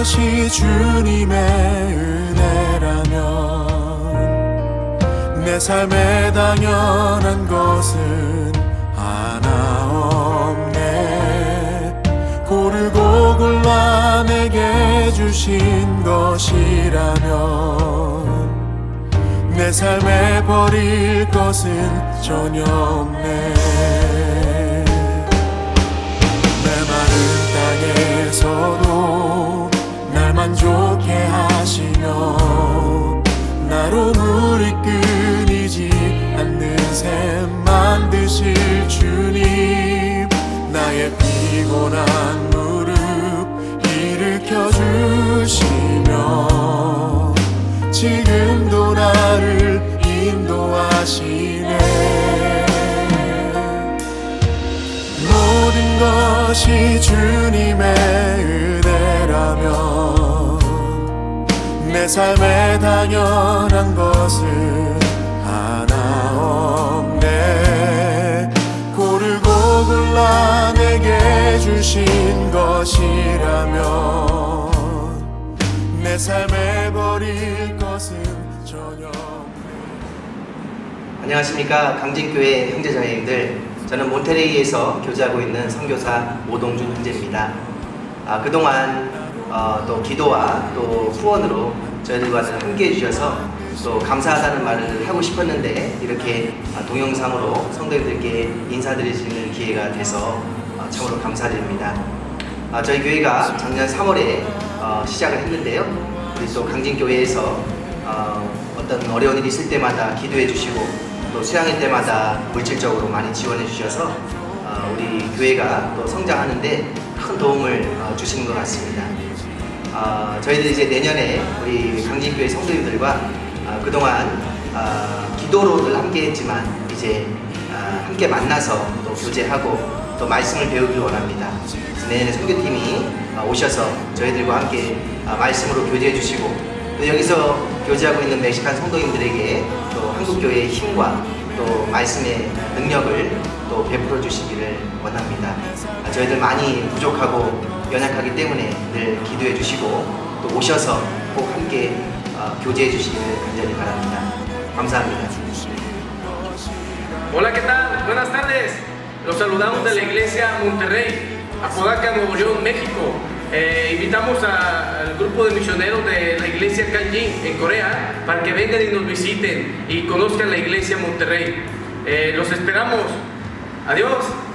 것이 주님의 은혜라면 내 삶에 당연한 것은 하나 없네. 고르고 골라 내게 주신 것이라면 내 삶에 버릴 것은 전혀 없네 물이 끊이지 않는 샘 만드실 주님 나의 피곤한 무릎 일으켜 주시며 지금도 나를 인도하시네. 모든 것이 주님의 내 삶에 당연한 것은 하나 없네. 고르고 골라 내게 주신 것이라면 내 삶에 버릴 것은 전혀 안녕하십니까? 강진교회 형제자매님들. 저는 몬테레이에서 교제하고 있는 선교사 오동준 형제입니다. 아, 그동안 어, 또 기도와 또 후원으로 저희들과는 함께 해주셔서 또 감사하다는 말을 하고 싶었는데 이렇게 아, 동영상으로 성도님들께 인사드릴 수 있는 기회가 돼서 어, 참으로 감사드립니다 아, 저희 교회가 작년 3월에 어, 시작을 했는데요. 우리 또 강진교회에서 어, 어떤 어려운 일이 있을 때마다 기도해 주시고 또 수양회 때마다 물질적으로 많이 지원해 주셔서 어, 우리 교회가 또 성장하는데 큰 도움을 어, 주시는 것 같습니다. 어, 저희들 이제 내년에 우리 강진교회 성도님들과 어, 그동안 어, 기도로들 함께 했지만 이제 어, 함께 만나서 또 교제하고 또 말씀을 배우길 원합니다. 내년에 선교팀이 어, 오셔서 저희들과 함께 어, 말씀으로 교제해 주시고 또 여기서 교제하고 있는 멕시칸 성도님들에게 또 한국교회의 힘과 또 말씀의 능력을 또 베풀어 주시기를 원합니다. 아, 저희들 많이 부족하고 연약하기 때문에 늘 기도해 주시고 또 오셔서 꼭 함께 어, 교제해 주시기를 간절히 바랍니다. 감사합니다. Hola, ¿qué tal? Buenas tardes. Los saludamos de la iglesia Monterrey, Apodaca, Nuevo León, México. Eh, invitamos a- al grupo de misioneros de la iglesia Kanjin en Corea para que vengan y nos visiten y conozcan la iglesia Monterrey. Eh, los esperamos. Adiós.